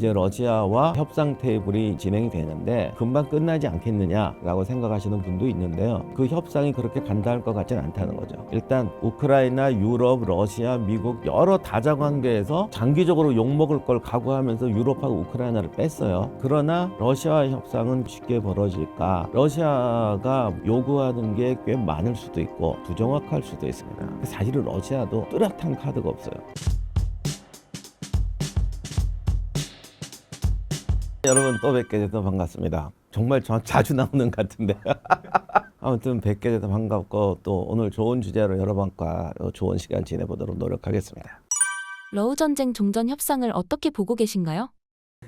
이제 러시아와 협상 테이블이 진행이 되는데 금방 끝나지 않겠느냐라고 생각하시는 분도 있는데요. 그 협상이 그렇게 간단할 것 같지는 않다는 거죠. 일단 우크라이나, 유럽, 러시아, 미국 여러 다자관계에서 장기적으로 욕먹을 걸 각오하면서 유럽하고 우크라이나를 뺐어요. 그러나 러시아와의 협상은 쉽게 벌어질까? 러시아가 요구하는 게 꽤 많을 수도 있고 부정확할 수도 있습니다. 사실은 러시아도 뚜렷한 카드가 없어요. 여러분 또 뵙게 돼서 반갑습니다. 정말 저 자주 나오는 것 같은데. 아무튼 뵙게 돼서 반갑고 또 오늘 좋은 주제로 여러분과 좋은 시간 지내보도록 노력하겠습니다. 러우 전쟁 종전 협상을 어떻게 보고 계신가요?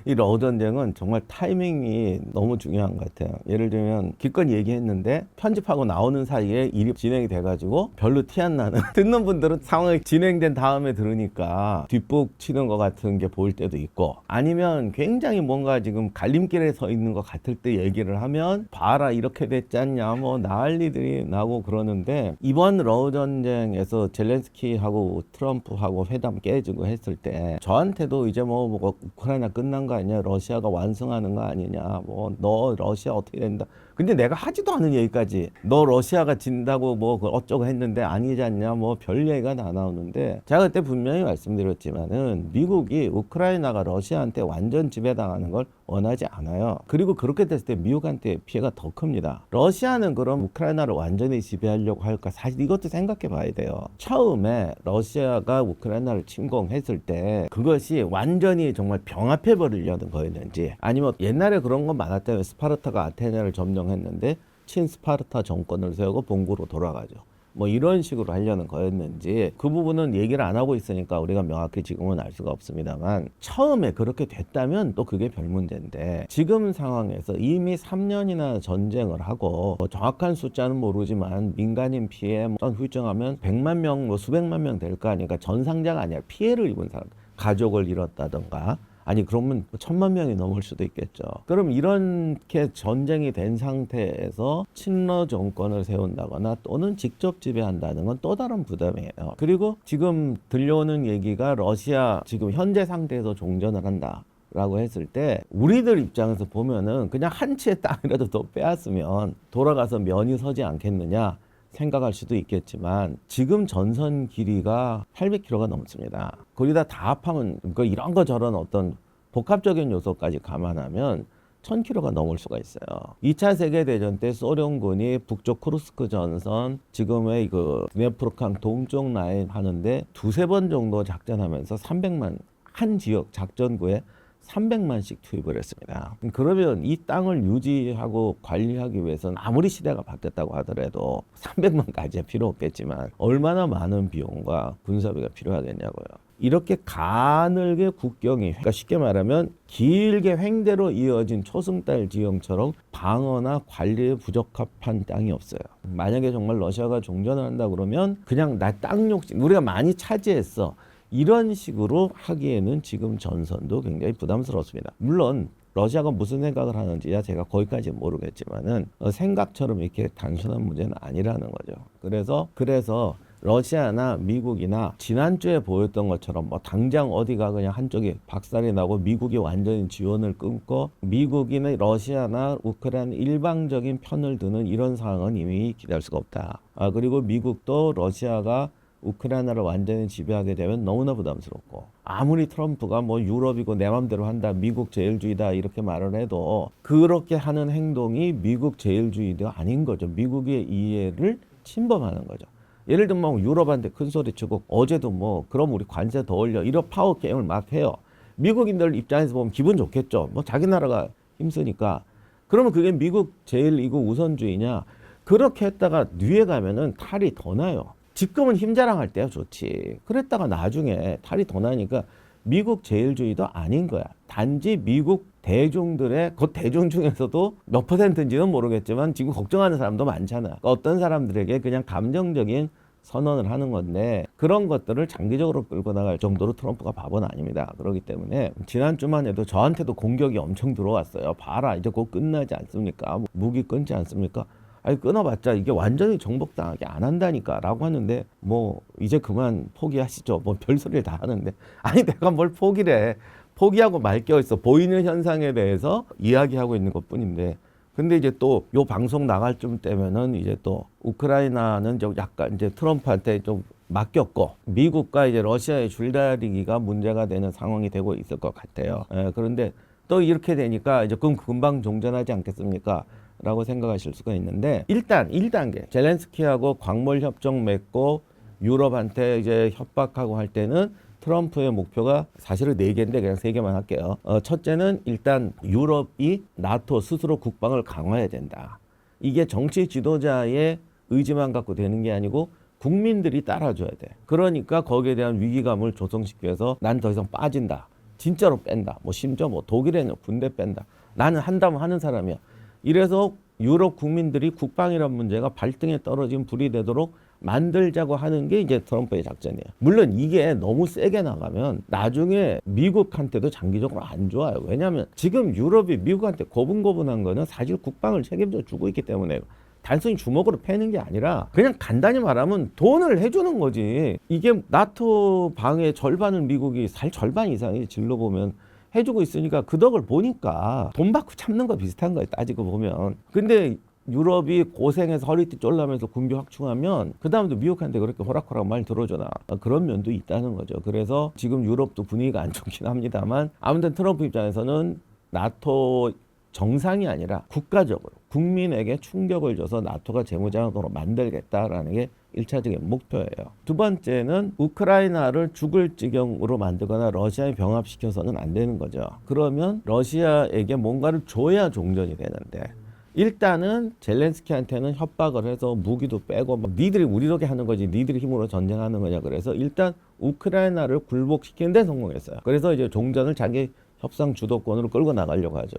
이 러우 전쟁은 정말 타이밍이 너무 중요한 것 같아요. 예를 들면 기껏 얘기했는데 편집하고 나오는 사이에 일이 진행이 돼가지고 별로 티 안 나는 듣는 분들은 상황이 진행된 다음에 들으니까 뒷북 치는 것 같은 게 보일 때도 있고 아니면 굉장히 뭔가 지금 갈림길에 서 있는 것 같을 때 얘기를 하면 봐라 이렇게 됐지 않냐 뭐 난리들이 나고 그러는데 이번 러우 전쟁에서 젤렌스키하고 트럼프하고 회담 깨지고 했을 때 저한테도 이제 뭐, 뭐 우크라이나 끝난 거 아니냐? 러시아가 완성하는 거 아니냐? 뭐 너 러시아 어떻게 된다 근데 내가 하지도 않은 얘기까지 너 러시아가 진다고 뭐 어쩌고 했는데 아니지 않냐 뭐 별 얘기가 다 나오는데 제가 그때 분명히 말씀드렸지만은 미국이 우크라이나가 러시아한테 완전 지배당하는 걸 원하지 않아요. 그리고 그렇게 됐을 때 미국한테 피해가 더 큽니다. 러시아는 그럼 우크라이나를 완전히 지배하려고 할까? 사실 이것도 생각해 봐야 돼요. 처음에 러시아가 우크라이나를 침공했을 때 그것이 완전히 정말 병합해 버리려는 거였는지 아니면 옛날에 그런 건 많았잖아요. 스파르타가 아테네를 점령 했는데 친스파르타 정권을 세우고 본국으로 돌아가죠. 뭐 이런 식으로 하려는 거였는지 그 부분은 얘기를 안 하고 있으니까 우리가 명확히 지금은 알 수가 없습니다만 처음에 그렇게 됐다면 또 그게 별 문제인데 지금 상황에서 이미 3년이나 전쟁을 하고 뭐 정확한 숫자는 모르지만 민간인 피해 뭐 훌정하면 100만 명, 뭐 수백만 명 될 거 아니까 전상자가 아니라 피해를 입은 사람 가족을 잃었다던가 아니 그러면 천만 명이 넘을 수도 있겠죠. 그럼 이렇게 전쟁이 된 상태에서 친러 정권을 세운다거나 또는 직접 지배한다는 건 또 다른 부담이에요. 그리고 지금 들려오는 얘기가 러시아 지금 현재 상태에서 종전을 한다. 라고 했을 때 우리들 입장에서 보면은 그냥 한 치의 땅이라도 더 빼앗으면 돌아가서 면이 서지 않겠느냐 생각할 수도 있겠지만 지금 전선 길이가 800km가 넘습니다. 거기다 다 합하면 그 이런 거 저런 어떤 복합적인 요소까지 감안하면 1000km가 넘을 수가 있어요. 2차 세계 대전 때 소련군이 북쪽 크루스크 전선 지금의 그 드네프르강 동쪽 라인 하는데 두세 번 정도 작전하면서 300만 한 지역 작전구에 300만씩 투입을 했습니다. 그러면 이 땅을 유지하고 관리하기 위해서는 아무리 시대가 바뀌었다고 하더라도 300만까지 필요 없겠지만 얼마나 많은 비용과 군사비가 필요하겠냐고요. 이렇게 가늘게 국경이 그러니까 쉽게 말하면 길게 횡대로 이어진 초승달 지형처럼 방어나 관리에 부적합한 땅이 없어요. 만약에 정말 러시아가 종전을 한다 그러면 그냥 나 땅 욕심 우리가 많이 차지했어. 이런 식으로 하기에는 지금 전선도 굉장히 부담스럽습니다. 물론 러시아가 무슨 생각을 하는지야 제가 거기까지 모르겠지만은 어, 생각처럼 이렇게 단순한 문제는 아니라는 거죠. 그래서 그래서 러시아나 미국이나 지난주에 보였던 것처럼 뭐 당장 어디가 그냥 한쪽이 박살이 나고 미국이 완전히 지원을 끊고 미국이나 러시아나 우크라이나 일방적인 편을 드는 이런 상황은 이미 기대할 수가 없다. 아 그리고 미국도 러시아가 우크라이나를 완전히 지배하게 되면 너무나 부담스럽고 아무리 트럼프가 뭐 유럽이고 내 맘대로 한다 미국 제일주의다 이렇게 말을 해도 그렇게 하는 행동이 미국 제일주의가 아닌 거죠. 미국의 이해를 침범하는 거죠. 예를 들면 뭐 유럽한테 큰 소리 치고 어제도 뭐 그럼 우리 관세 더 올려 이런 파워 게임을 막 해요. 미국인들 입장에서 보면 기분 좋겠죠. 뭐 자기 나라가 힘쓰니까. 그러면 그게 미국 제일이고 우선주의냐? 그렇게 했다가 뒤에 가면은 탈이 더 나요 지금은 힘 자랑할 때야 좋지. 그랬다가 나중에 탈이 더 나니까 미국 제일주의도 아닌 거야. 단지 미국 대중들의 그 대중 중에서도 몇 퍼센트인지는 모르겠지만 지금 걱정하는 사람도 많잖아. 어떤 사람들에게 그냥 감정적인 선언을 하는 건데 그런 것들을 장기적으로 끌고 나갈 정도로 트럼프가 바보는 아닙니다. 그렇기 때문에 지난주만 해도 저한테도 공격이 엄청 들어왔어요. 봐라 이제 곧 끝나지 않습니까? 무기 끊지 않습니까? 아니 끊어봤자 이게 완전히 정복당하게 안 한다니까라고 하는데 뭐 이제 그만 포기하시죠. 뭐 별소리를 다 하는데 아니 내가 뭘 포기를 해. 포기하고 말겨 있어 보이는 현상에 대해서 이야기하고 있는 것뿐인데 근데 이제 또 요 방송 나갈 쯤 때면은 이제 또 우크라이나는 좀 약간 이제 트럼프한테 좀 맡겼고 미국과 이제 러시아의 줄다리기가 문제가 되는 상황이 되고 있을 것 같아요. 예, 그런데 또 이렇게 되니까 이제 그럼 금방 종전하지 않겠습니까? 라고 생각하실 수가 있는데 일단 1단계 젤렌스키하고 광물 협정 맺고 유럽한테 이제 협박하고 할 때는 트럼프의 목표가 사실은 네 개인데 그냥 세 개만 할게요. 어, 첫째는 일단 유럽이 나토 스스로 국방을 강화해야 된다. 이게 정치 지도자의 의지만 갖고 되는 게 아니고 국민들이 따라줘야 돼. 그러니까 거기에 대한 위기감을 조성시켜서 난 더 이상 빠진다. 진짜로 뺀다. 뭐 심지어 뭐 독일에는 군대 뺀다. 나는 한다면 하는 사람이야. 이래서 유럽 국민들이 국방이란 문제가 발등에 떨어진 불이 되도록 만들자고 하는 게 이제 트럼프의 작전이에요. 물론 이게 너무 세게 나가면 나중에 미국한테도 장기적으로 안 좋아요. 왜냐하면 지금 유럽이 미국한테 고분고분한 거는 사실 국방을 책임져 주고 있기 때문에 단순히 주먹으로 패는 게 아니라 그냥 간단히 말하면 돈을 해주는 거지. 이게 나토 방의 절반을 미국이 살 절반 이상이 질러 보면 해주고 있으니까 그 덕을 보니까 돈 받고 참는 거 비슷한 거예요. 따지고 보면. 근데 유럽이 고생해서 허리띠 쫄라면서 군비 확충하면 그 다음도 미국한테 그렇게 호락호락 말 들어주나 어, 그런 면도 있다는 거죠. 그래서 지금 유럽도 분위기가 안 좋긴 합니다만 아무튼 트럼프 입장에서는 나토 정상이 아니라 국가적으로 국민에게 충격을 줘서 나토가 재무장으로 만들겠다라는 게 일차적인 목표예요. 두 번째는 우크라이나를 죽을 지경으로 만들거나 러시아에 병합시켜서는 안 되는 거죠. 그러면 러시아에게 뭔가를 줘야 종전이 되는데 일단은 젤렌스키한테는 협박을 해서 무기도 빼고 막 니들이 우리 덕에 하는 거지 니들이 힘으로 전쟁하는 거냐 그래서 일단 우크라이나를 굴복시키는 데 성공했어요. 그래서 이제 종전을 자기 협상 주도권으로 끌고 나가려고 하죠.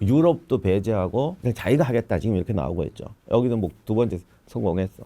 유럽도 배제하고 자기가 하겠다 지금 이렇게 나오고 있죠. 여기도 뭐두 번째 성공했어.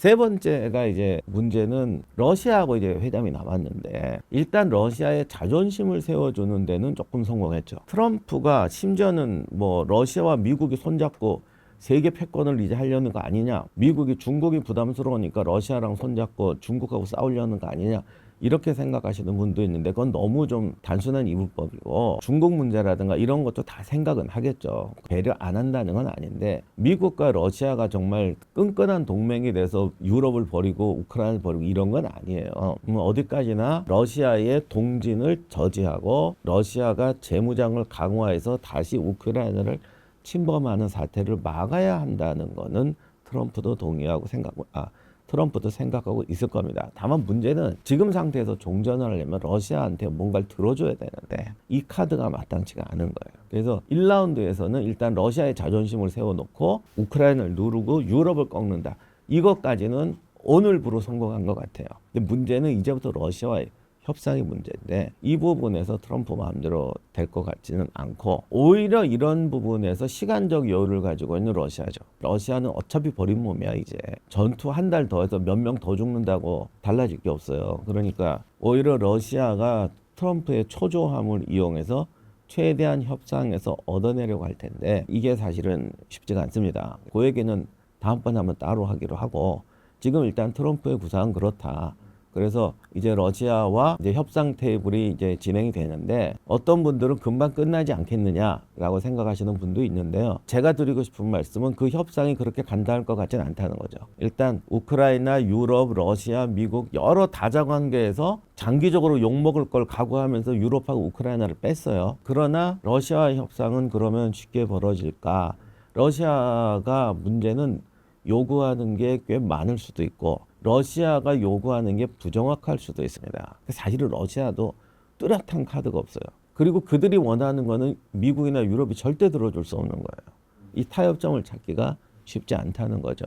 세 번째가 이제 문제는 러시아하고 이제 회담이 남았는데 일단 러시아의 자존심을 세워주는 데는 조금 성공했죠. 트럼프가 심지어는 뭐 러시아와 미국이 손잡고 세계 패권을 이제 하려는 거 아니냐. 미국이 중국이 부담스러우니까 러시아랑 손잡고 중국하고 싸우려는 거 아니냐. 이렇게 생각하시는 분도 있는데 그건 너무 좀 단순한 이불법이고 중국 문제라든가 이런 것도 다 생각은 하겠죠. 배려 안 한다는 건 아닌데 미국과 러시아가 정말 끈끈한 동맹이 돼서 유럽을 버리고 우크라이나를 버리고 이런 건 아니에요. 음, 어디까지나 러시아의 동진을 저지하고 러시아가 재무장을 강화해서 다시 우크라이나를 침범하는 사태를 막아야 한다는 거는 트럼프도 동의하고 생각 아 트럼프도 생각하고 있을 겁니다. 다만 문제는 지금 상태에서 종전을 하려면 러시아한테 뭔가를 들어줘야 되는데 이 카드가 마땅치가 않은 거예요. 그래서 1라운드에서는 일단 러시아의 자존심을 세워놓고 우크라이나를 누르고 유럽을 꺾는다. 이것까지는 오늘부로 성공한 것 같아요. 근데 문제는 이제부터 러시아와의 협상이 문제인데 이 부분에서 트럼프 마음대로 될 것 같지는 않고 오히려 이런 부분에서 시간적 여유를 가지고 있는 러시아죠. 러시아는 어차피 버린 몸이야 이제 전투 한 달 더 해서 몇 명 더 죽는다고 달라질 게 없어요. 그러니까 오히려 러시아가 트럼프의 초조함을 이용해서 최대한 협상에서 얻어내려고 할 텐데 이게 사실은 쉽지가 않습니다. 그 얘기는 다음번에 한번 따로 하기로 하고 지금 일단 트럼프의 구상은 그렇다. 그래서 이제 러시아와 이제 협상 테이블이 이제 진행이 되는데 어떤 분들은 금방 끝나지 않겠느냐라고 생각하시는 분도 있는데요. 제가 드리고 싶은 말씀은 그 협상이 그렇게 간단할 것 같지는 않다는 거죠. 일단 우크라이나, 유럽, 러시아, 미국 여러 다자관계에서 장기적으로 욕먹을 걸 각오하면서 유럽하고 우크라이나를 뺐어요. 그러나 러시아의 협상은 그러면 쉽게 벌어질까? 러시아가 문제는 요구하는 게 꽤 많을 수도 있고 러시아가 요구하는 게 부정확할 수도 있습니다. 사실은 러시아도 뚜렷한 카드가 없어요. 그리고 그들이 원하는 거는 미국이나 유럽이 절대 들어줄 수 없는 거예요. 이 타협점을 찾기가 쉽지 않다는 거죠.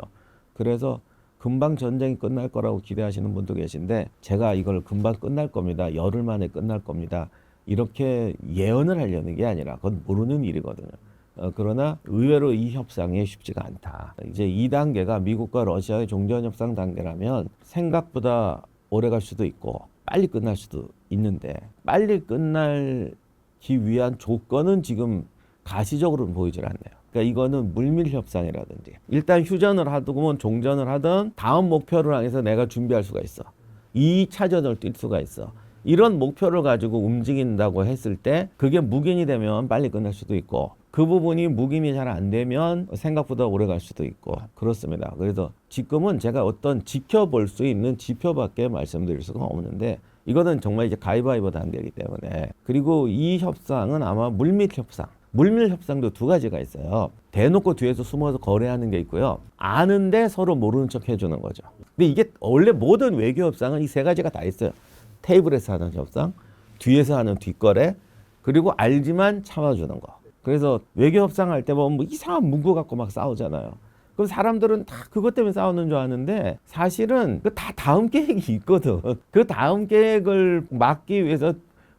그래서 금방 전쟁이 끝날 거라고 기대하시는 분도 계신데 제가 이걸 금방 끝날 겁니다. 열흘 만에 끝날 겁니다. 이렇게 예언을 하려는 게 아니라 그건 모르는 일이거든요. 어, 그러나 의외로 이 협상이 쉽지가 않다. 이제 2단계가 미국과 러시아의 종전 협상 단계라면 생각보다 오래 갈 수도 있고 빨리 끝날 수도 있는데 빨리 끝날기 위한 조건은 지금 가시적으로는 보이질 않네요. 그러니까 이거는 물밀 협상이라든지 일단 휴전을 하든 종전을 하든 다음 목표를 향해서 내가 준비할 수가 있어. 2차전을 뛸 수가 있어. 이런 목표를 가지고 움직인다고 했을 때 그게 묵인이 되면 빨리 끝날 수도 있고 그 부분이 묵인이 잘 안 되면 생각보다 오래 갈 수도 있고 그렇습니다. 그래서 지금은 제가 어떤 지켜볼 수 있는 지표밖에 말씀드릴 수가 없는데 이거는 정말 이제 가위바위보 단계이기 때문에 그리고 이 협상은 아마 물밑 협상 물밀 협상도 두 가지가 있어요. 대놓고 뒤에서 숨어서 거래하는 게 있고요. 아는데 서로 모르는 척 해주는 거죠. 근데 이게 원래 모든 외교 협상은 이 세 가지가 다 있어요. 테이블에서 하는 협상, 뒤에서 하는 뒷거래, 그리고 알지만 참아주는 거. 그래서 외교 협상 할 때 보면 뭐 이상한 문구 갖고 막 싸우잖아요. 그럼 사람들은 다 그것 때문에 싸우는 줄 아는데 사실은 그 다 다음 계획이 있거든. 그 다음 계획을 막기 위해서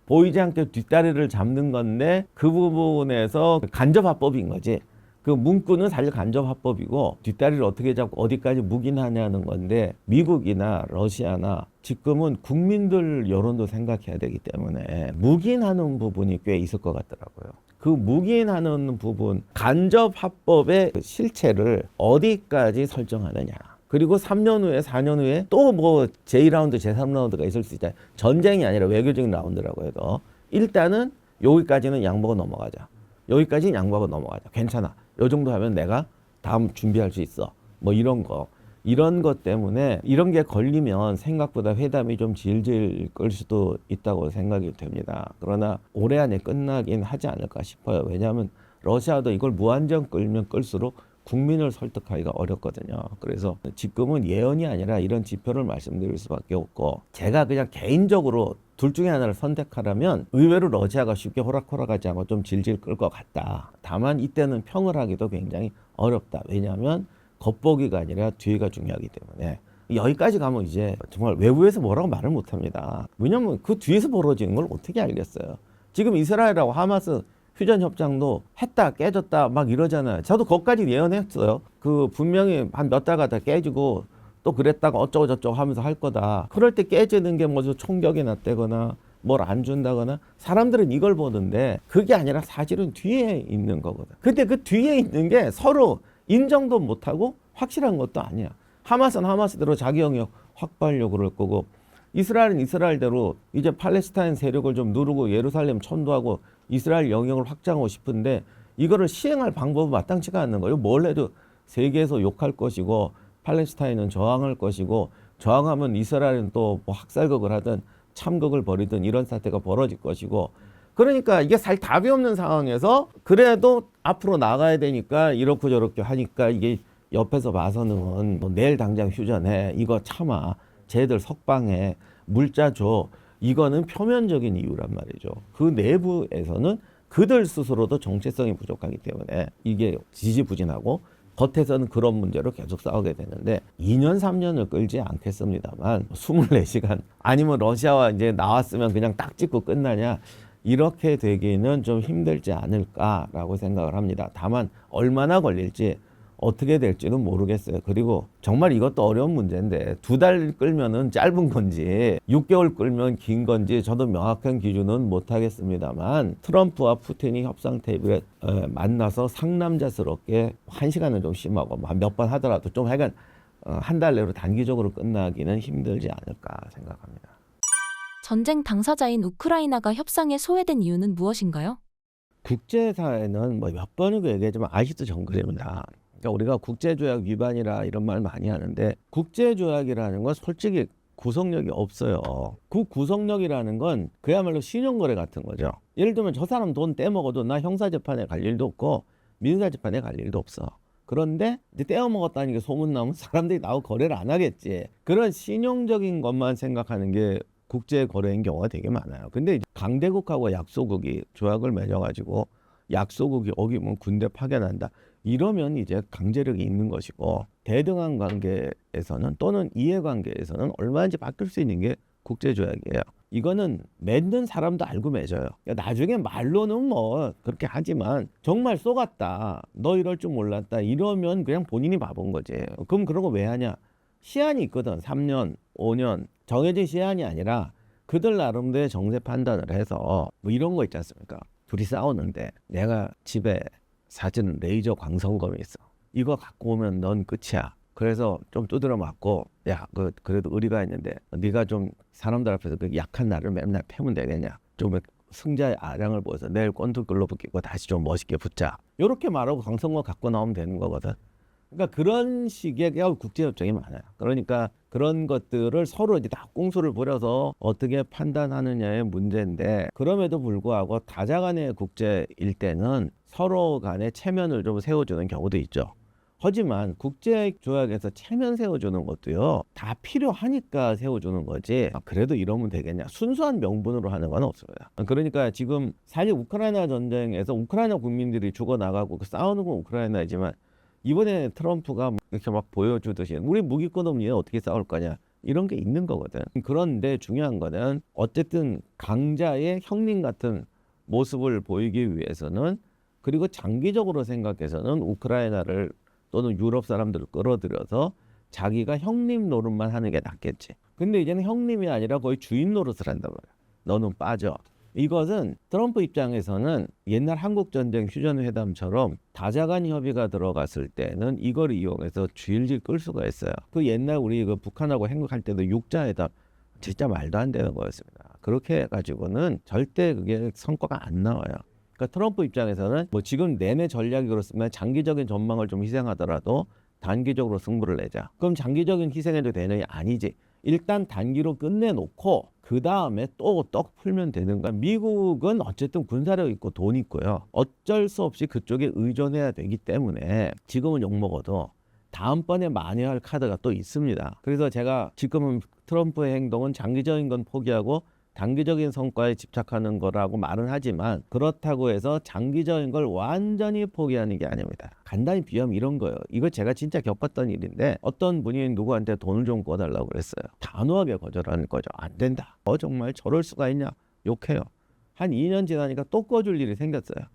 보이지 않게 뒷다리를 잡는 건데 그 부분에서 간접화법인 거지. 그 문구는 사실 간접화법이고 뒷다리를 어떻게 잡고 어디까지 묵인하냐는 건데 미국이나 러시아나 지금은 국민들 여론도 생각해야 되기 때문에 묵인하는 부분이 꽤 있을 것 같더라고요. 그 묵인하는 부분 간접화법의 그 실체를 어디까지 설정하느냐. 그리고 3년 후에 4년 후에 또 뭐 제2라운드, 제3라운드가 있을 수 있다. 전쟁이 아니라 외교적인 라운드라고 해도 일단은 여기까지는 양보고 넘어가자. 여기까지는 양보하고 넘어가자. 괜찮아. 요 정도 하면 내가 다음 준비할 수 있어. 뭐 이런 거. 이런 것 때문에 이런 게 걸리면 생각보다 회담이 좀 질질 끌 수도 있다고 생각이 됩니다. 그러나 올해 안에 끝나긴 하지 않을까 싶어요. 왜냐하면 러시아도 이걸 무한정 끌면 끌수록 국민을 설득하기가 어렵거든요. 그래서 지금은 예언이 아니라 이런 지표를 말씀드릴 수밖에 없고 제가 그냥 개인적으로 둘 중에 하나를 선택하라면 의외로 러시아가 쉽게 호락호락하지 않고 좀 질질 끌 것 같다. 다만 이때는 평을 하기도 굉장히 어렵다. 왜냐하면 겉보기가 아니라 뒤가 중요하기 때문에 여기까지 가면 이제 정말 외부에서 뭐라고 말을 못합니다. 왜냐하면 그 뒤에서 벌어지는 걸 어떻게 알겠어요. 지금 이스라엘하고 하마스 휴전 협상도 했다 깨졌다 막 이러잖아요. 저도 거기까지 예언했어요. 그 분명히 한 몇 달 가다 깨지고 또 그랬다가 어쩌고 저쩌고 하면서 할 거다. 그럴 때 깨지는 게 뭐죠 총격이 났다거나 뭘 안 준다거나 사람들은 이걸 보는데 그게 아니라 사실은 뒤에 있는 거거든. 근데 그 뒤에 있는 게 서로 인정도 못하고 확실한 것도 아니야. 하마스는 하마스대로 자기 영역 확보하려고 그럴 거고 이스라엘은 이스라엘대로 이제 팔레스타인 세력을 좀 누르고 예루살렘 천도하고 이스라엘 영역을 확장하고 싶은데 이거를 시행할 방법은 마땅치가 않는 거예요. 뭘 해도 세계에서 욕할 것이고 팔레스타인은 저항할 것이고 저항하면 이스라엘은 또 뭐 학살극을 하든 참극을 벌이든 이런 사태가 벌어질 것이고 그러니까 이게 살 답이 없는 상황에서 그래도 앞으로 나가야 되니까 이렇고 저렇게 하니까 이게 옆에서 봐서는 뭐 내일 당장 휴전해. 이거 참아. 쟤들 석방해. 물자 줘. 이거는 표면적인 이유란 말이죠. 그 내부에서는 그들 스스로도 정체성이 부족하기 때문에 이게 지지부진하고 겉에서는 그런 문제로 계속 싸우게 되는데 2년 3년을 끌지 않겠습니다만 24시간. 아니면 러시아와 이제 나왔으면 그냥 딱 찍고 끝나냐 이렇게 되기는 좀 힘들지 않을까라고 생각을 합니다. 다만 얼마나 걸릴지 어떻게 될지는 모르겠어요. 그리고 정말 이것도 어려운 문제인데 두 달 끌면은 짧은 건지 6개월 끌면 긴 건지 저도 명확한 기준은 못 하겠습니다만 트럼프와 푸틴이 협상 테이블에 에, 만나서 상남자스럽게 한 시간은 좀 심하고 몇 번 하더라도 좀 하여간 어, 한달 내로 단기적으로 끝나기는 힘들지 않을까 생각합니다. 전쟁 당사자인 우크라이나가 협상에 소외된 이유는 무엇인가요? 국제사회는 뭐 몇 번이고 얘기하지만 아직도 정글입니다. 그러니까 우리가 국제조약 위반이라 이런 말 많이 하는데 국제조약이라는 건 솔직히 구속력이 없어요. 그 구속력이라는 건 그야말로 신용거래 같은 거죠. 예를 들면 저 사람 돈 떼먹어도 나 형사재판에 갈 일도 없고 민사재판에 갈 일도 없어. 그런데 이제 떼어먹었다는 게 소문나면 사람들이 나하고 거래를 안 하겠지. 그런 신용적인 것만 생각하는 게 국제 거래인 경우가 되게 많아요. 근데 강대국하고 약소국이 조약을 맺어가지고 약소국이 어기면 군대 파견한다. 이러면 이제 강제력이 있는 것이고 대등한 관계에서는 또는 이해관계에서는 얼마든지 바뀔 수 있는 게 국제조약이에요. 이거는 맺는 사람도 알고 맺어요. 그러니까 나중에 말로는 뭐 그렇게 하지만 정말 쏘갔다. 너 이럴 줄 몰랐다. 이러면 그냥 본인이 바본 거지. 그럼 거왜 하냐? 시한이 있거든. 3년, 5년 정해진 시한이 아니라 그들 나름대로 정세 판단을 해서 뭐 이런 거 있지 않습니까? 둘이 싸우는데 내가 집에 사진 레이저 광선검이 있어. 이거 갖고 오면 넌 끝이야. 그래서 좀 두드려 맞고 야, 그 그래도 의리가 있는데 네가 좀 사람들 앞에서 그 약한 나를 맨날 패면 되겠냐? 좀 승자의 아량을 보여서 내일 권투 글로브 끼고 다시 좀 멋있게 붙자. 이렇게 말하고 강성과 갖고 나오면 되는 거거든. 그러니까 그런 식의 국제협정이 많아요. 그러니까 그런 것들을 서로 이제 다 꽁수를 부려서 어떻게 판단하느냐의 문제인데 그럼에도 불구하고 다자 간의 국제일 때는 서로 간에 체면을 좀 세워주는 경우도 있죠. 하지만 국제조약에서 체면 세워주는 것도요 다 필요하니까 세워주는 거지 아, 그래도 이러면 되겠냐 순수한 명분으로 하는 건 없습니다 그러니까 지금 사실 우크라이나 전쟁에서 우크라이나 국민들이 죽어나가고 그 싸우는 건 우크라이나이지만 이번에 트럼프가 이렇게 막 보여주듯이 우리 무기권 없니 어떻게 싸울 거냐 이런 게 있는 거거든. 그런데 중요한 거는 어쨌든 강자의 형님 같은 모습을 보이기 위해서는 그리고 장기적으로 생각해서는 우크라이나를 또는 유럽 사람들을 끌어들여서 자기가 형님 노릇만 하는 게 낫겠지. 근데 이제는 형님이 아니라 거의 주인 노릇을 한단 말이야. 너는 빠져. 이것은 트럼프 입장에서는 옛날 한국 전쟁 휴전 회담처럼 다자간 협의가 들어갔을 때는 이걸 이용해서 질질 끌 수가 있어요. 그 옛날 우리 그 북한하고 행복할 때도 육자 회담 진짜 말도 안 되는 거였습니다. 그렇게 해가지고는 절대 그게 성과가 안 나와요. 그러니까 트럼프 입장에서는 뭐 지금 내내 전략이 그렇지만 장기적인 전망을 좀 희생하더라도 단기적으로 승부를 내자. 그럼 장기적인 희생해도 되느냐? 아니지. 일단 단기로 끝내놓고 그 다음에 또 떡 풀면 되는 거야. 미국은 어쨌든 군사력 있고 돈 있고요. 어쩔 수 없이 그쪽에 의존해야 되기 때문에 지금은 욕 먹어도 다음번에 만회할 카드가 또 있습니다. 그래서 제가 지금은 트럼프의 행동은 장기적인 건 포기하고 단기적인 성과에 집착하는 거라고 말은 하지만 그렇다고 해서 장기적인 걸 완전히 포기하는 게 아닙니다. 간단히 비하면 이런 거예요. 이거 제가 진짜 겪었던 일인데 어떤 분이 누구한테 돈을 좀 꿔달라고 그랬어요. 단호하게 거절하는 거죠. 안 된다. 어 정말 저럴 수가 있냐? 욕해요. 한 2년 지나니까 또 꺼줄 일이 생겼어요.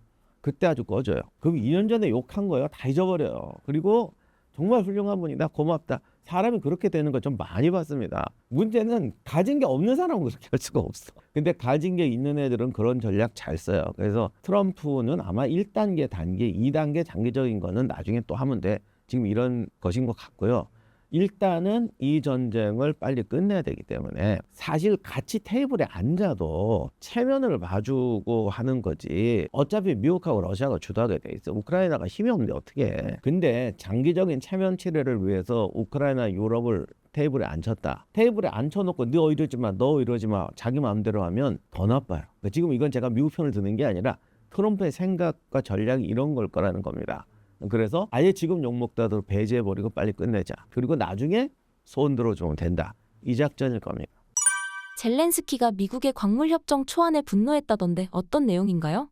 그때 아주 꺼져요. 그럼 2년 전에 욕한 거예요. 다 잊어버려요. 그리고 정말 훌륭한 분이다. 고맙다. 사람이 그렇게 되는 거 좀 많이 봤습니다. 문제는 가진 게 없는 사람은 그렇게 할 수가 없어. 근데 가진 게 있는 애들은 그런 전략 잘 써요. 그래서 트럼프는 아마 1단계, 단계, 2단계 장기적인 거는 나중에 또 하면 돼. 지금 이런 것인 것 같고요. 일단은 이 전쟁을 빨리 끝내야 되기 때문에 사실 같이 테이블에 앉아도 체면을 봐주고 하는 거지. 어차피 미국하고 러시아가 주도하게 돼 있어. 우크라이나가 힘이 없는데 어떻게 해? 근데 장기적인 체면 치레를 위해서 우크라이나 유럽을 테이블에 앉혔다. 테이블에 앉혀놓고 너 이러지 마 너 이러지 마 자기 마음대로 하면 더 나빠요. 그러니까 지금 이건 제가 미국 편을 드는 게 아니라 트럼프의 생각과 전략이 이런 걸 거라는 겁니다 그래서 아예 지금 욕먹다도 배제해버리고 빨리 끝내자. 그리고 나중에 손 들어주면 된다. 이 작전일 겁니다. 젤렌스키가 미국의 광물 협정 초안에 분노했다던데 어떤 내용인가요?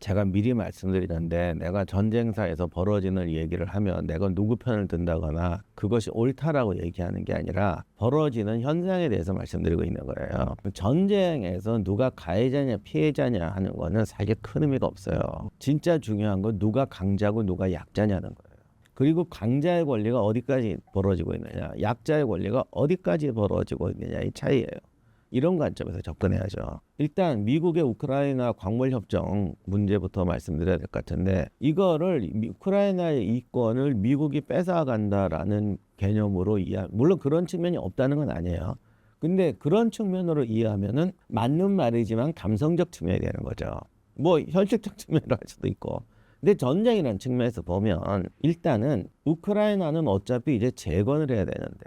제가 미리 말씀드리는데 내가 전쟁사에서 벌어지는 얘기를 하면 내가 누구 편을 든다거나 그것이 옳다라고 얘기하는 게 아니라 벌어지는 현상에 대해서 말씀드리고 있는 거예요. 전쟁에서 누가 가해자냐 피해자냐 하는 거는 사실 큰 의미가 없어요. 진짜 중요한 건 누가 강자고 누가 약자냐는 거예요. 그리고 강자의 권리가 어디까지 벌어지고 있느냐, 약자의 권리가 어디까지 벌어지고 있느냐 이 차이예요. 이런 관점에서 접근해야죠. 일단 미국의 우크라이나 광물 협정 문제부터 말씀드려야 될 것 같은데 이거를 미- 우크라이나의 이권을 미국이 뺏어간다라는 개념으로 이해 물론 그런 측면이 없다는 건 아니에요. 근데 그런 측면으로 이해하면은 맞는 말이지만 감성적 측면이 되는 거죠. 뭐 현실적 측면으로 할 수도 있고. 근데 전쟁이라는 측면에서 보면 일단은 우크라이나는 어차피 이제 재건을 해야 되는데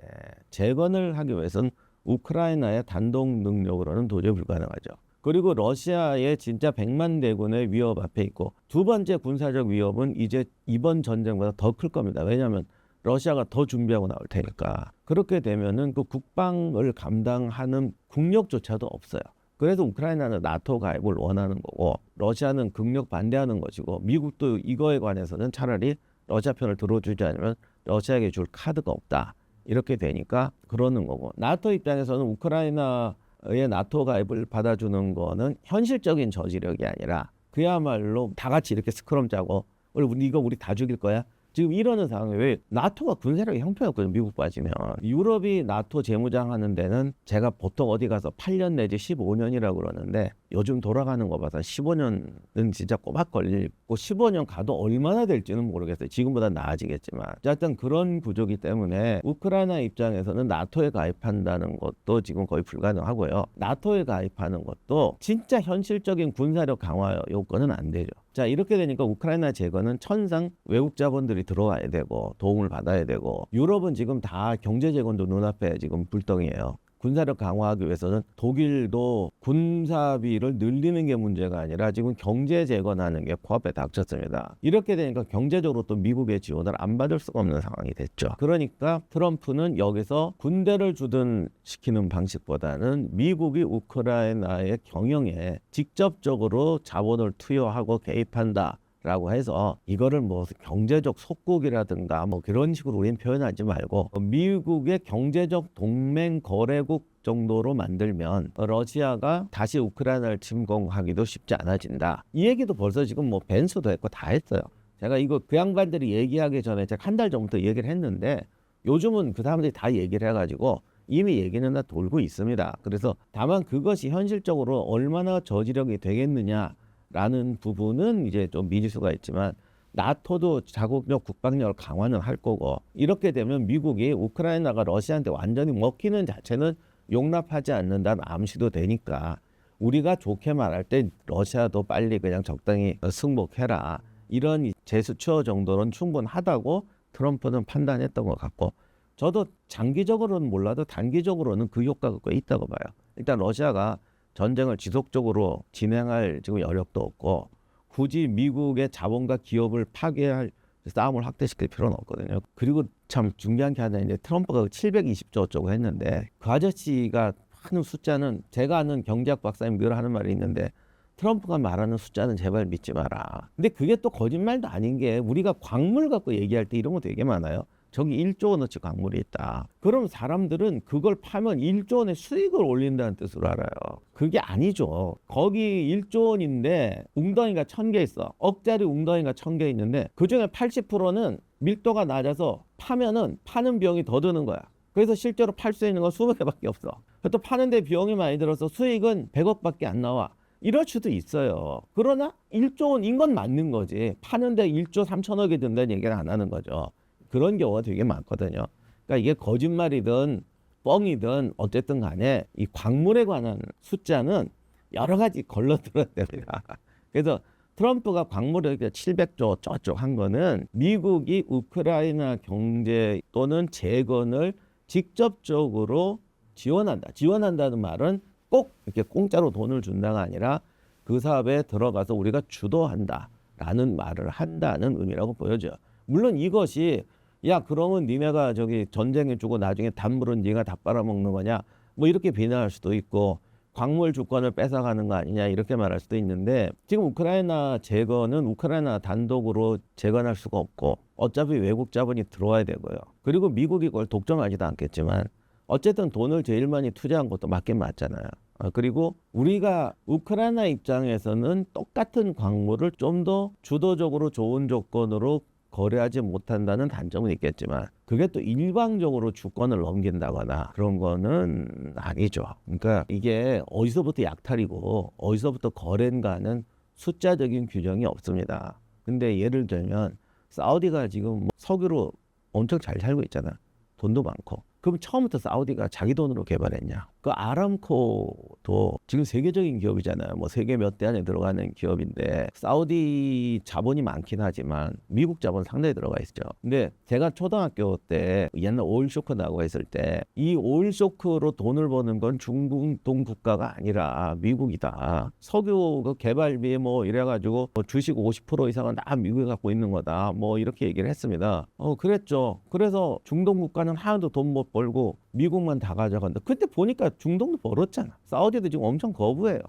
재건을 하기 위해서는 우크라이나의 단독 능력으로는 도저히 불가능하죠. 그리고 러시아의 진짜 100만 대군의 위협 앞에 있고 두 번째 군사적 위협은 이제 이번 전쟁보다 더 클 겁니다. 왜냐하면 러시아가 더 준비하고 나올 테니까 그렇게 되면은 그 국방을 감당하는 국력조차도 없어요. 그래서 우크라이나는 나토 가입을 원하는 거고 러시아는 극력 반대하는 것이고 미국도 이거에 관해서는 차라리 러시아 편을 들어주지 않으면 러시아에게 줄 카드가 없다. 이렇게 되니까 그러는 거고. 나토 입장에서는 우크라이나의 나토 가입을 받아주는 거는 현실적인 저지력이 아니라 그야말로 다 같이 이렇게 스크럼 짜고 우리 이거 우리 다 죽일 거야 지금 이러는 상황에 왜 나토가 군사력이 형편없거든요. 미국 빠지면 유럽이 나토 재무장 하는 데는 제가 보통 어디 가서 8년 내지 15년이라고 그러는데 요즘 돌아가는 거 봐서 15년은 진짜 꼬박 걸리고 15년 가도 얼마나 될지는 모르겠어요. 지금보다 나아지겠지만 어쨌든 그런 구조기 때문에 우크라이나 입장에서는 나토에 가입한다는 것도 지금 거의 불가능하고요. 나토에 가입하는 것도 진짜 현실적인 군사력 강화 요건은 안 되죠. 자 이렇게 되니까 우크라이나 제거는 천상 외국 자본들이 들어와야 되고 도움을 받아야 되고 유럽은 지금 다 경제 재건도 눈앞에 지금 불덩이에요. 군사력 강화하기 위해서는 독일도 군사비를 늘리는 게 문제가 아니라 지금 경제 재건하는 게 코앞에 닥쳤습니다. 이렇게 되니까 경제적으로 또 미국의 지원을 안 받을 수가 없는 상황이 됐죠. 그러니까 트럼프는 여기서 군대를 주든 시키는 방식보다는 미국이 우크라이나의 경영에 직접적으로 자본을 투여하고 개입한다. 라고 해서 이거를 뭐 경제적 속국이라든가 뭐 그런 식으로 우리는 표현하지 말고 미국의 경제적 동맹 거래국 정도로 만들면 러시아가 다시 우크라이나를 침공하기도 쉽지 않아진다. 이 얘기도 벌써 지금 뭐 벤스도 했고 다 했어요. 제가 이거 그 양반들이 얘기하기 전에 제가 한 달 전부터 얘기를 했는데 요즘은 그 사람들이 다 얘기를 해가지고 이미 얘기는 다 돌고 있습니다. 그래서 다만 그것이 현실적으로 얼마나 저지력이 되겠느냐 라는 부분은 이제 좀 미지수가 있지만 나토도 자국력 국방력을 강화는 할 거고 이렇게 되면 미국이 우크라이나가 러시아한테 완전히 먹히는 자체는 용납하지 않는다는 암시도 되니까 우리가 좋게 말할 때 러시아도 빨리 그냥 적당히 승복해라 이런 제스처 정도는 충분하다고 트럼프는 판단했던 것 같고 저도 장기적으로는 몰라도 단기적으로는 그 효과가 꽤 있다고 봐요. 일단 러시아가 전쟁을 지속적으로 진행할 지금 여력도 없고 굳이 미국의 자본과 기업을 파괴할 싸움을 확대시킬 필요는 없거든요. 그리고 참 중요한 게 하나 있는데 트럼프가 720조 어쩌고 했는데 그 아저씨가 하는 숫자는 제가 아는 경제학 박사님 늘 하는 말이 있는데 트럼프가 말하는 숫자는 제발 믿지 마라. 근데 그게 또 거짓말도 아닌 게 우리가 광물 갖고 얘기할 때 이런 거 되게 많아요. 저기 1조 원어치 광물이 있다. 그럼 사람들은 그걸 파면 1조 원의 수익을 올린다는 뜻으로 알아요. 그게 아니죠. 거기 1조 원인데 웅덩이가 1000개 있어. 억짜리 웅덩이가 1000개 있는데 그중에 80%는 밀도가 낮아서 파면은 파는 비용이 더 드는 거야. 그래서 실제로 팔 수 있는 건 20개밖에 없어. 또 파는데 비용이 많이 들어서 수익은 100억밖에 안 나와. 이럴 수도 있어요. 그러나 1조 원인 건 맞는 거지. 파는데 1조 3천억이 든다는 얘기는 안 하는 거죠. 그런 경우가 되게 많거든요. 그러니까 이게 거짓말이든 뻥이든 어쨌든 간에 이 광물에 관한 숫자는 여러 가지 걸러들어야 됩니다. 그래서 트럼프가 광물을 700조 저쪽 한 거는 미국이 우크라이나 경제 또는 재건을 직접적으로 지원한다. 지원한다는 말은 꼭 이렇게 공짜로 돈을 준다가 아니라 그 사업에 들어가서 우리가 주도한다라는 말을 한다는 의미라고 보여져요. 물론 이것이 야 그러면 니네가 저기 전쟁에 주고 나중에 단물은 네가 다 빨아먹는 거냐? 뭐 이렇게 비난할 수도 있고 광물 주권을 뺏어가는 거 아니냐? 이렇게 말할 수도 있는데 지금 우크라이나 재건은 우크라이나 단독으로 재건할 수가 없고 어차피 외국 자본이 들어와야 되고요. 그리고 미국이 그걸 독점하지도 않겠지만 어쨌든 돈을 제일 많이 투자한 것도 맞긴 맞잖아요. 어, 그리고 우리가 우크라이나 입장에서는 똑같은 광물을 좀 더 주도적으로 좋은 조건으로 거래하지 못한다는 단점은 있겠지만 그게 또 일방적으로 주권을 넘긴다거나 그런 거는 아니죠. 그러니까 이게 어디서부터 약탈이고 어디서부터 거래인가는 숫자적인 규정이 없습니다. 근데 예를 들면 사우디가 지금 뭐 석유로 엄청 잘 살고 있잖아. 돈도 많고. 그럼 처음부터 사우디가 자기 돈으로 개발했냐? 그 아람코도 지금 세계적인 기업이잖아요. 뭐 세계 몇 대 안에 들어가는 기업인데 사우디 자본이 많긴 하지만 미국 자본 상당히 들어가 있죠. 근데 제가 초등학교 때 옛날 오일 쇼크 나고 했을 때 이 오일 쇼크로 돈을 버는 건 중동 국가가 아니라 미국이다. 석유 그 개발비 뭐 이래가지고 뭐 주식 50% 이상은 다 미국이 갖고 있는 거다. 뭐 이렇게 얘기를 했습니다. 어 그랬죠. 그래서 중동 국가는 하나도 돈 못 벌고 미국만 다 가져간다. 그때 보니까 중동도 벌었잖아. 사우디도 지금 엄청 거부해요.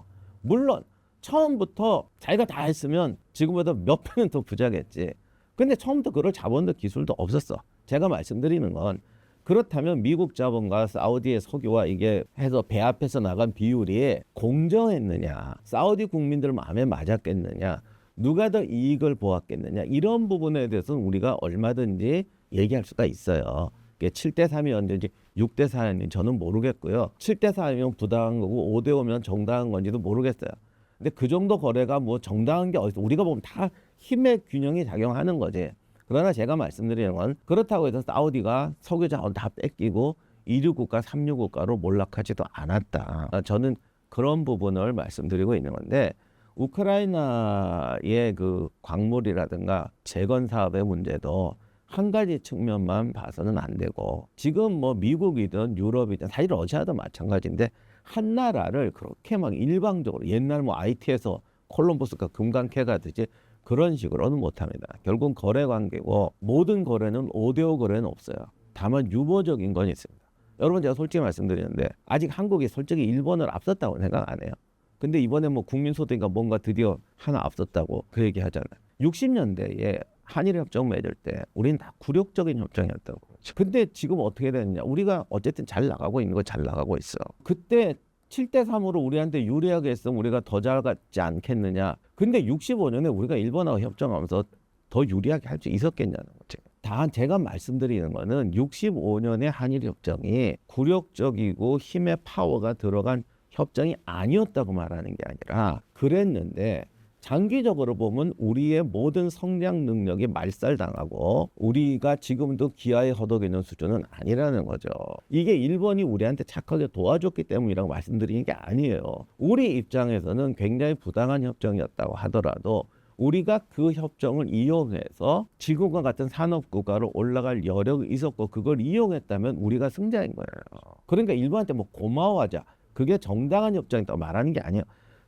물론 처음부터 자기가 다 했으면 지금보다 몇 배는 더 부자겠지. 근데 처음부터 그럴 자본도 기술도 없었어. 제가 말씀드리는 건 그렇다면 미국 자본과 사우디의 석유와 이게 해서 배합해서 나간 비율이 공정했느냐, 사우디 국민들 마음에 맞았겠느냐, 누가 더 이익을 보았겠느냐 이런 부분에 대해서는 우리가 얼마든지 얘기할 수가 있어요. 7대 3이었는지 6대 4였는지 저는 모르겠고요. 7대 4이면 부당한 거고 5대 5면 정당한 건지도 모르겠어요. 근데 그 정도 거래가 뭐 정당한 게 어디서 우리가 보면 다 힘의 균형이 작용하는 거지. 그러나 제가 말씀드리는 건 그렇다고 해서 사우디가 석유 자원 다 뺏기고 2류 국가, 3류 국가로 몰락하지도 않았다. 저는 그런 부분을 말씀드리고 있는 건데 우크라이나의 그 광물이라든가 재건 사업의 문제도 한 가지 측면만 봐서는 안 되고 지금 뭐 미국이든 유럽이든 사실 러시아도 마찬가지인데 한 나라를 그렇게 막 일방적으로 옛날 뭐 IT에서 콜럼버스가 금강캐 가듯이 그런 식으로는 못합니다. 결국 거래 관계고 모든 거래는 5대5 거래는 없어요. 다만 유보적인 건 있습니다. 여러분 제가 솔직히 말씀드리는데 아직 한국이 솔직히 일본을 앞섰다고 생각 안 해요. 근데 이번에 뭐 국민소득인가 뭔가 드디어 하나 앞섰다고 그 얘기 하잖아요. 60년대에 한일 협정 맺을 때 우리는 다 굴욕적인 협정이었다고. 근데 지금 어떻게 되느냐? 우리가 어쨌든 잘 나가고 있는 거 잘 나가고 있어. 그때 7대 3으로 우리한테 유리하게 했으면 우리가 더 잘갔지 않겠느냐. 근데 65년에 우리가 일본하고 협정하면서 더 유리하게 할 수 있었겠냐는 거지. 다 제가 말씀드리는 거는 65년의 한일 협정이 굴욕적이고 힘의 파워가 들어간 협정이 아니었다고 말하는 게 아니라 그랬는데 장기적으로 보면 우리의 모든 성장 능력이 말살당하고 우리가 지금도 기아에 허덕이는 수준은 아니라는 거죠. 이게 일본이 우리한테 착하게 도와줬기 때문이라고 말씀드리는 게 아니에요. 우리 입장에서는 굉장히 부당한 협정이었다고 하더라도 우리가 그 협정을 이용해서 지금과 같은 산업 국가로 올라갈 여력이 있었고 그걸 이용했다면 우리가 승자인 거예요. 그러니까 일본한테 뭐 고마워하자. 그게 정당한 협정이라고 말하는 게 아니에요.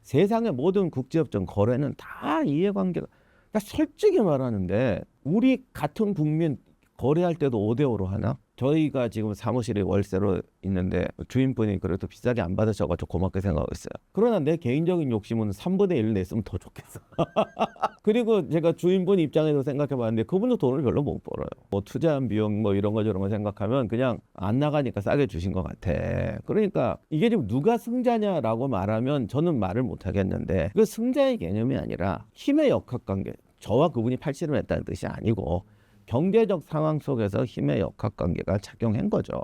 세상의 모든 국제협정 거래는 다 이해관계가 그러니까 솔직히 말하는데 우리 같은 국민 거래할 때도 5대 5로 하나? 저희가 지금 사무실에 월세로 있는데 주인분이 그래도 비싸게 안 받으셔가지고 고맙게 생각하고 있어요. 그러나 내 개인적인 욕심은 3분의 1 냈으면 더 좋겠어. 그리고 제가 주인분 입장에서 생각해봤는데 그분도 돈을 별로 못 벌어요. 뭐 투자한 비용 뭐 이런 거 저런 거 생각하면 그냥 안 나가니까 싸게 주신 것 같아. 그러니까 이게 지금 누가 승자냐라고 말하면 저는 말을 못 하겠는데 그 승자의 개념이 아니라 힘의 역학관계. 저와 그분이 팔씨름 했다는 뜻이 아니고 경제적 상황 속에서 힘의 역학관계가 작용한 거죠.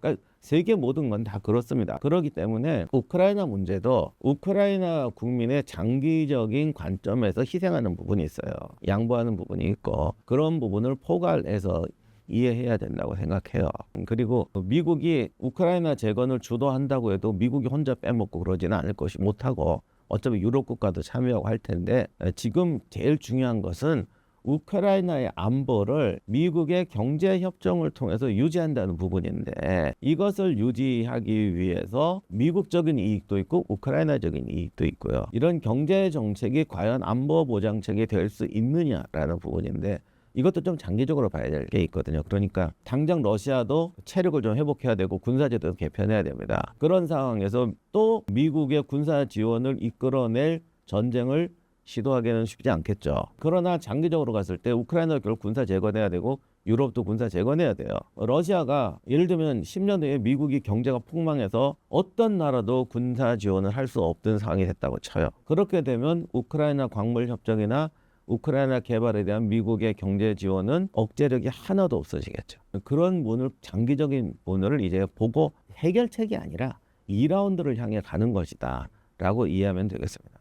그러니까 세계 모든 건 다 그렇습니다. 그렇기 때문에 우크라이나 문제도 우크라이나 국민의 장기적인 관점에서 희생하는 부분이 있어요. 양보하는 부분이 있고 그런 부분을 포괄해서 이해해야 된다고 생각해요. 그리고 미국이 우크라이나 재건을 주도한다고 해도 미국이 혼자 빼먹고 그러지는 않을 것이 못하고 어차피 유럽 국가도 참여하고 할 텐데 지금 제일 중요한 것은 우크라이나의 안보를 미국의 경제 협정을 통해서 유지한다는 부분인데 이것을 유지하기 위해서 미국적인 이익도 있고 우크라이나적인 이익도 있고요. 이런 경제 정책이 과연 안보 보장책이 될 수 있느냐라는 부분인데 이것도 좀 장기적으로 봐야 될 게 있거든요. 그러니까 당장 러시아도 체력을 좀 회복해야 되고 군사제도 개편해야 됩니다. 그런 상황에서 또 미국의 군사 지원을 이끌어낼 전쟁을 시도하기는 쉽지 않겠죠. 그러나 장기적으로 갔을 때 우크라이나가 결국 군사 재건해야 되고 유럽도 군사 재건해야 돼요. 러시아가 예를 들면 10년 후에 미국이 경제가 폭망해서 어떤 나라도 군사 지원을 할 수 없던 상황이 됐다고 쳐요. 그렇게 되면 우크라이나 광물 협정이나 우크라이나 개발에 대한 미국의 경제 지원은 억제력이 하나도 없어지겠죠. 그런 문을 장기적인 문을 이제 보고 해결책이 아니라 2라운드를 향해 가는 것이다라고 이해하면 되겠습니다.